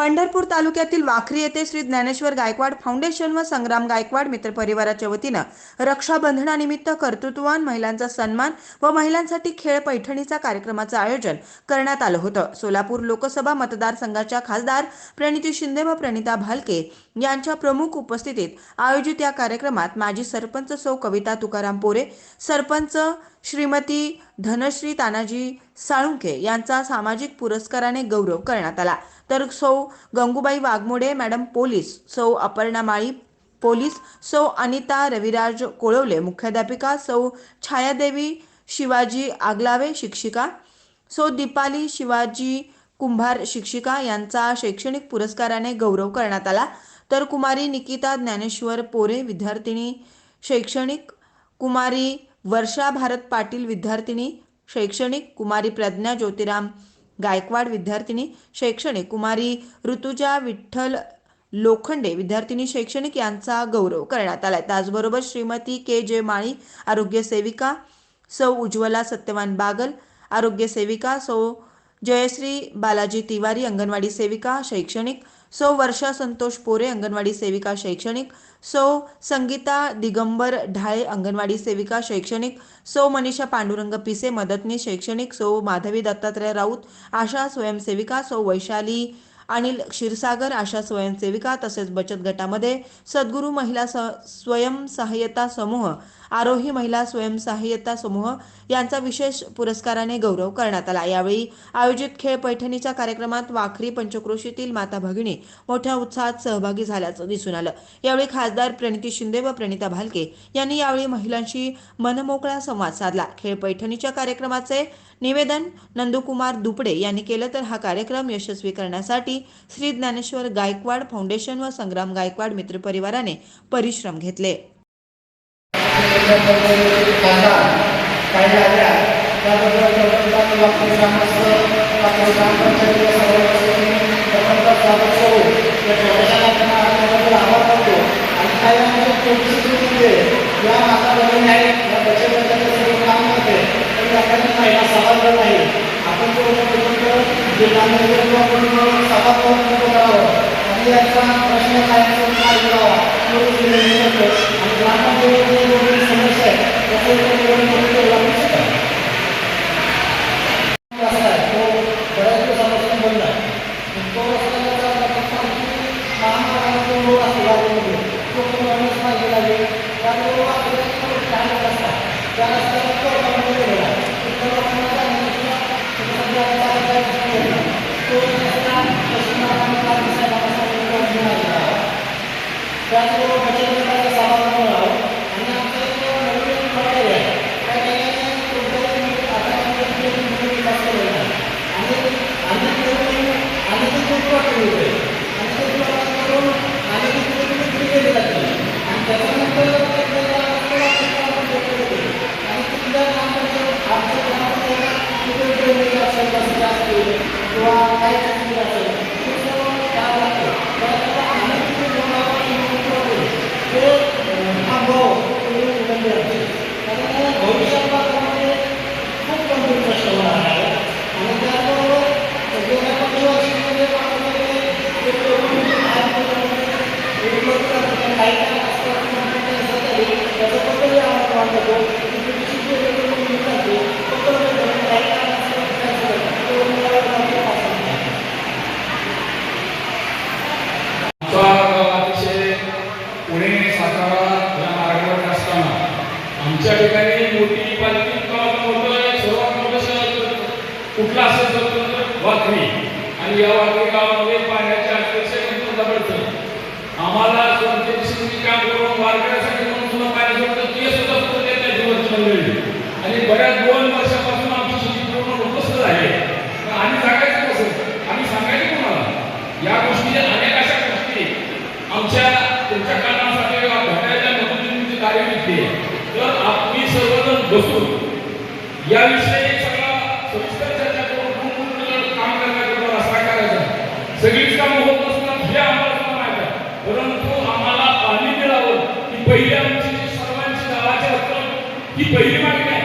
पंढरपूर तालुक्यातील वाखरी येथे श्री ज्ञानेश्वर गायकवाड फाउंडेशन व संग्राम गायकवाड मित्र परिवाराच्या वतीनं रक्षाबंधनानिमित्त कर्तृत्ववान महिलांचा सन्मान व महिलांसाठी खेळ पैठणीचा कार्यक्रमाचं आयोजन करण्यात आलं होतं. सोलापूर लोकसभा मतदारसंघाच्या खासदार प्रणिती शिंदे व प्रणिता भालके यांच्या प्रमुख उपस्थितीत आयोजित या कार्यक्रमात माजी सरपंच सौ कविता तुकाराम पोरे सरपंच श्रीमती धनश्री तानाजी साळुंखे यांचा सामाजिक पुरस्काराने गौरव करण्यात आला. तर सौ गंगूबाई वाघमोडे मॅडम पोलीस सौ अपर्णा माळी पोलीस सौ अनिता रविराज कोळवले मुख्याध्यापिका सौ छायादेवी शिवाजी आगलावे शिक्षिका सौ दीपाली शिवाजी कुंभार शिक्षिका यांचा शैक्षणिक पुरस्काराने गौरव करण्यात आला. तर कुमारी निकिता ज्ञानेश्वर पोरे विद्यार्थिनी शैक्षणिक कुमारी वर्षा भारत पाटील विद्यार्थिनी शैक्षणिक कुमारी प्रज्ञा ज्योतिराम गायकवाड विद्यार्थिनी शैक्षणिक कुमारी ऋतुजा विठ्ठल लोखंडे विद्यार्थिनी शैक्षणिक यांचा गौरव करण्यात आलाय. त्याचबरोबर श्रीमती के जे माळी आरोग्य सेविका सौ उज्ज्वला सत्यवान बागल आरोग्य सेविका सौ जयश्री बालाजी तिवारी अंगणवाडी सेविका शैक्षणिक सौ वर्षा संतोष पोरे अंगणवाडी सेविका शैक्षणिक सौ संगीता दिगंबर ढाळे अंगणवाडी सेविका शैक्षणिक सौ मनीषा पांडुरंग पिसे मदतनीस शैक्षणिक सौ माधवी दत्तात्रय राऊत आशा स्वयंसेविका सौ वैशाली अनिल क्षीरसागर आशा स्वयंसेविका तसेच बचत गटामध्ये सद्गुरू महिला स स्वयंसहाय्यता समूह आरोही महिला स्वयंसहाय्यता समूह यांचा विशेष पुरस्काराने गौरव करण्यात आला. यावेळी आयोजित खेळ पैठणीच्या कार्यक्रमात वाखरी पंचक्रोशीतील माता भगिनी मोठ्या उत्साहात सहभागी झाल्याचं दिसून आलं. यावेळी खासदार प्रणिती शिंदे व प्रणिता भालके यांनी यावेळी महिलांशी मनमोकळा संवाद साधला. खेळ पैठणीच्या कार्यक्रमाचे निवेदन नंदकुमार दुपडे यांनी केलं तर हा कार्यक्रम यशस्वी करण्यासाठी श्री ज्ञानेश्वर गायकवाड फाउंडेशन व संग्राम गायकवाड मित्रपरिवाराने परिश्रम घेतले. या माता भगिनी आहेत काम करते पण त्याकडे महिला सभागृह नाही आपण सभागृह करावं आणि याचा प्रश्न काय करावा. तो करतो. आणि समस्या आहे त्याचा निवडणूक लागू शकतात तो बऱ्याच दिवसापासून बंद आहे. तो त्याचबरोबर बचत गटाचा समावेश व्हावा आणि आमचं एक नवीन प्रकारे आहे त्या ठिकाणी कोणत्याही आता विकास केलेला आहे आणि आम्ही करून आणि ते खूप वाटत होते आणि ते करून आणि ती कुठे कुठे गेली जाते आणि त्याच्यानंतर ते त्याला आणि तिथल्या ग्रामपंचायत आमच्या ग्रामपंचायत कुठे ड्रेनेज असेल रस्ते असतील किंवा काही चुकी असेल ते सर्व काय लागतं त्याला आम्ही तिथे बोलावं ते अनुभव तुम्ही उल्लेख करते कारण भविष्यामध्ये खूप गंभीर प्रश्न होणार आहे आणि त्याबरोबर गेल्या पंधरा वर्षामध्ये काही काय त्याच्याबद्दल आम्हाला वाटतो की कृषी केलेली फक्त काही काय आमचा गाव अतिशय पुणे सातारा या मार्गावर असताना आमच्या ठिकाणी मोठी पालखी मोठं सर्वात मोठं शहर कुठलं असेल तर वाखरी आणि या वाखरी गावामध्ये पाण्याची अतिशय आम्हाला स्वयंसेवी काम करून वारकऱ्यासाठी म्हणून सुद्धा पाण्याचं ते सुद्धा देत नाही दिवस आणि बऱ्याच दोन वर्ष बसून याविषयी सगळा सविस्तर चर्चा करून कोण कोण काम करण्याकरता रस्ता करायचा सगळीच कामं होत असतात हे आम्हाला माहिती आहे. परंतु आम्हाला पाणी मिळावं ही पहिली आमची सर्वांची गावाची असतात ही पहिली मागणी आहे.